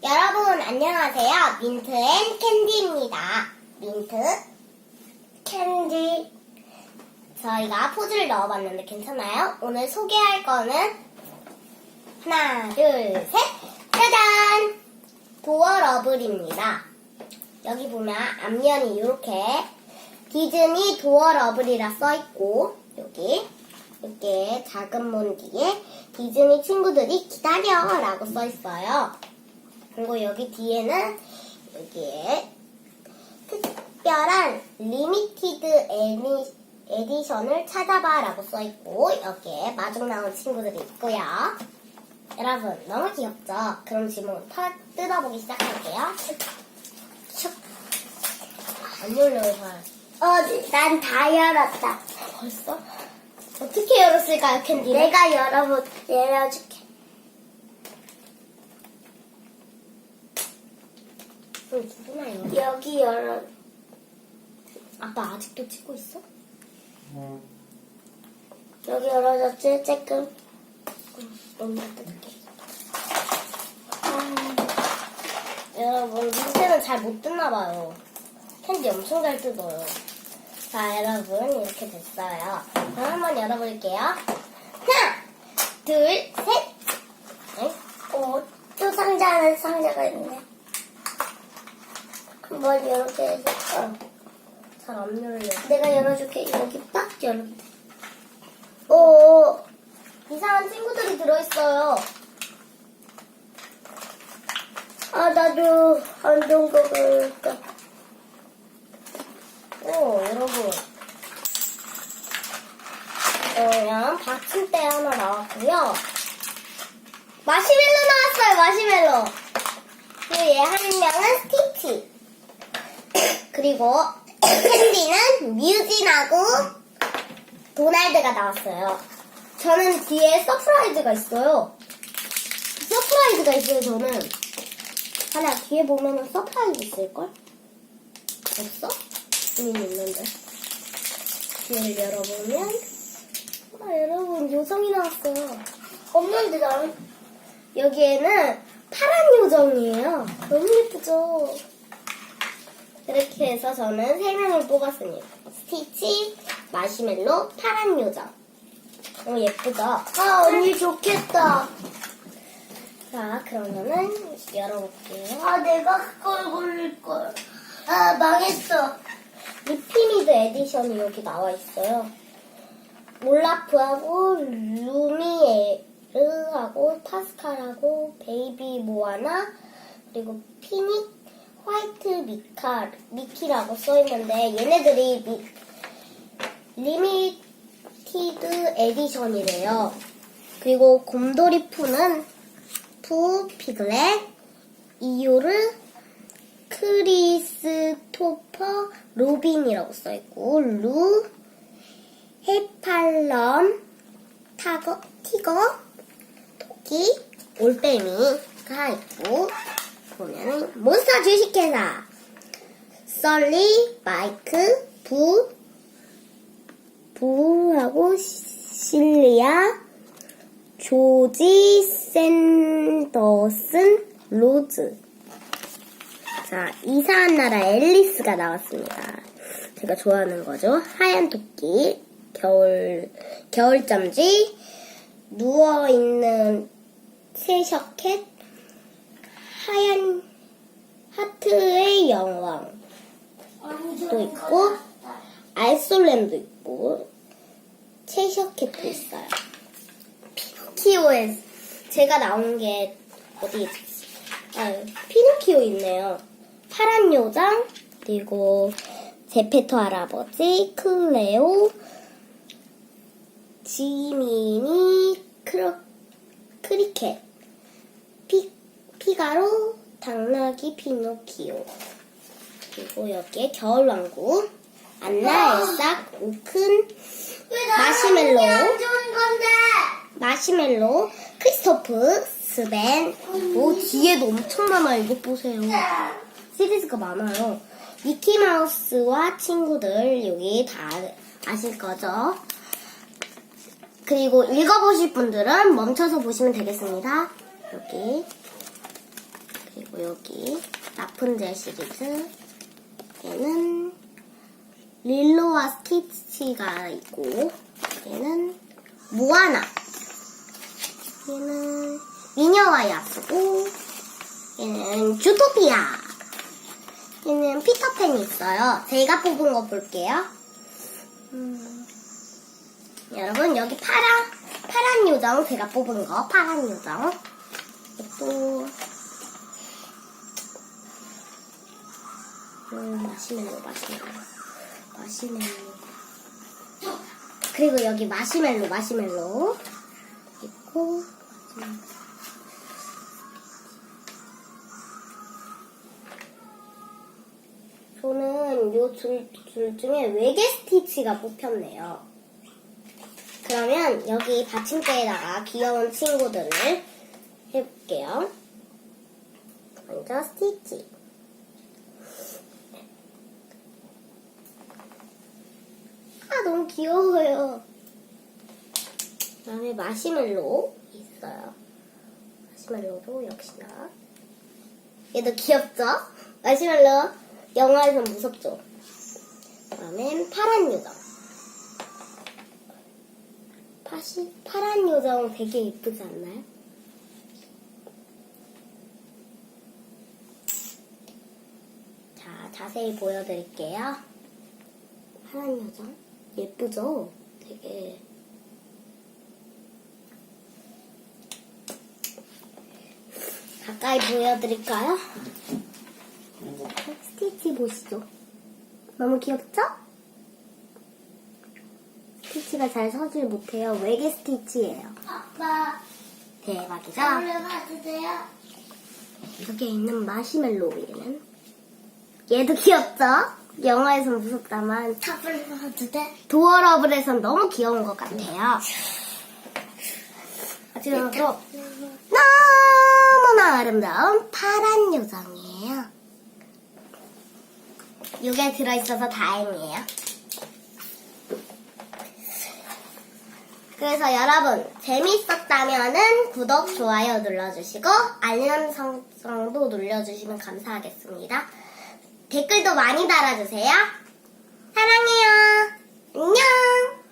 여러분 안녕하세요. 민트 앤 캔디입니다. 민트 캔디. 저희가 포즈를 넣어봤는데 괜찮아요? 오늘 소개할 거는 하나, 둘, 셋, 짜잔! 도어 러블입니다. 여기 보면 앞면이 이렇게 디즈니 도어 러블이라 써있고 여기 이렇게 작은 문 뒤에 디즈니 친구들이 기다려 라고 써있어요. 그리고 여기 뒤에는 여기에 특별한 리미티드 에디, 에디션을 찾아봐 라고 써있고 여기에 마중 나온 친구들이 있고요. 여러분 너무 귀엽죠? 그럼 지금 털 뜯어보기 시작할게요. 슉. 안 열려요 잘. 어, 난 다 열었다. 벌써? 어떻게 열었을까요 캔디? 내가 열어보, 열어줄게. 응, 누구나 요? 여기 열어. 아빠 아직도 찍고 있어? 여기 열어졌지? 조금. 너무 뜯을게. 여러분 민트는 잘 못 뜯나 봐요. 캔디 엄청 잘 뜯어요. 자 여러분 이렇게 됐어요. 그럼 한번 열어볼게요. 하나, 둘, 셋. 네? 어, 또 상자는 상자가 있네. 뭘 이렇게 해서. 잘 안 열려. 내가 열어줄게. 여기 빡 열어. 오, 이상한 친구들이 들어있어요. 아, 나도 안 좋은 거 그럴까. 오 여러분. 어, 그냥 받침대 하나 나왔고요. 마시멜로 나왔어요, 마시멜로. 그리고 얘 한 명은 스티치. 그리고 캔디는 뮤진하고 도날드가 나왔어요. 저는 뒤에 서프라이즈가 있어요. 서프라이즈가 있어요, 저는. 하나 뒤에 보면은 서프라이즈 있을걸? 없어? 음, 있는데. 뒤를 열어보면, 아, 여러분, 요정이 나왔어요. 없는데, 나는. 여기에는 파란 요정이에요. 너무 예쁘죠? 이렇게 해서 저는 세 명을 뽑았습니다. 스티치, 마시멜로, 파란 요정. 너무 예쁘죠? 아, 언니 좋겠다. 자, 그러면은 열어볼게요. 아, 내가 그걸 고를걸. 아, 망했어. 리피미드 에디션이 여기 나와 있어요. 올라프하고 루미에르하고 파스칼하고 베이비 모아나 그리고 피닉 화이트 미카 미키라고 써 있는데 얘네들이 미, 리미티드 에디션이래요. 그리고 곰돌이 푸는 푸 피글렛 이유르 크리스토퍼 로빈이라고 써있고 루 헤팔럼 타거 티거 토끼 올빼미가 있고 보면은 몬스터 주식회사 썰리 마이크 부 부하고 실리아 조지 샌더슨 로즈 자, 이상한 나라 앨리스가 나왔습니다. 제가 좋아하는 거죠. 하얀 토끼, 겨울, 겨울잠쥐, 누워있는 세셔캣, 하얀 하트의 여왕, 또 있고, 알솔렘도 있고, 채셔캣도 있어요. 피노키오에 제가 나온 게 어디 있지? 아, 피노키오 있네요. 파란 요정, 그리고 제페토 할아버지, 클레오, 지미니, 크로, 크리켓, 피, 피가로, 당나귀, 피노키오. 그리고 여기에 겨울왕국, 안나, 엘사, 오큰, 마시멜로. 마시멜로, 크리스토프, 스벤. 오, 뒤에도 엄청 많아요. 이거 보세요. 시리즈가 많아요. 미키마우스와 친구들, 여기 다 아실 거죠? 그리고 읽어보실 분들은 멈춰서 보시면 되겠습니다. 여기. 그리고 여기 라푼젤 시리즈. 얘는 릴로와 스티치가 있고, 얘는 모아나. 얘는 미녀와 야수고, 얘는 주토피아. 얘는 피터팬이 있어요. 제가 뽑은 거 볼게요. 음, 여러분, 여기 파란, 파란 요정 제가 뽑은 거, 파란 요정. 또, 음, 마시멜로, 마시멜로. 마시멜로. 그리고 여기 마시멜로, 마시멜로. 있고, 음. 저는 요 둘, 둘 중에 외계 스티치가 뽑혔네요. 그러면 여기 받침대에다가 귀여운 친구들을 해볼게요. 먼저 스티치. 너무 귀여워요. 그 다음에 마시멜로 있어요. 마시멜로도 역시나. 얘도 귀엽죠? 마시멜로 영화에서 무섭죠? 그다음엔 파란 요정. 파시, 파란 요정 되게 예쁘지 않나요? 자, 자세히 보여드릴게요. 파란 요정. 예쁘죠? 되게. 가까이 보여드릴까요? 스티치 보시죠. 너무 귀엽죠? 스티치가 잘 서질 못해요. 외계 스티치예요. 아빠, 대박이죠? 선물 받으세요. 여기에 있는 마시멜로 얘는 얘도 귀엽죠? 영화에서 무섭다만 선물 받도 돼? 도어러블에선 너무 귀여운 것 같아요. 하지만 또 너무나 아름다운 파란 요정이에요. 이게 들어있어서 다행이에요. 그래서 여러분 재밌었다면은 구독, 좋아요 눌러주시고 알림 설정도 눌러주시면 감사하겠습니다. 댓글도 많이 달아주세요. 사랑해요. 안녕.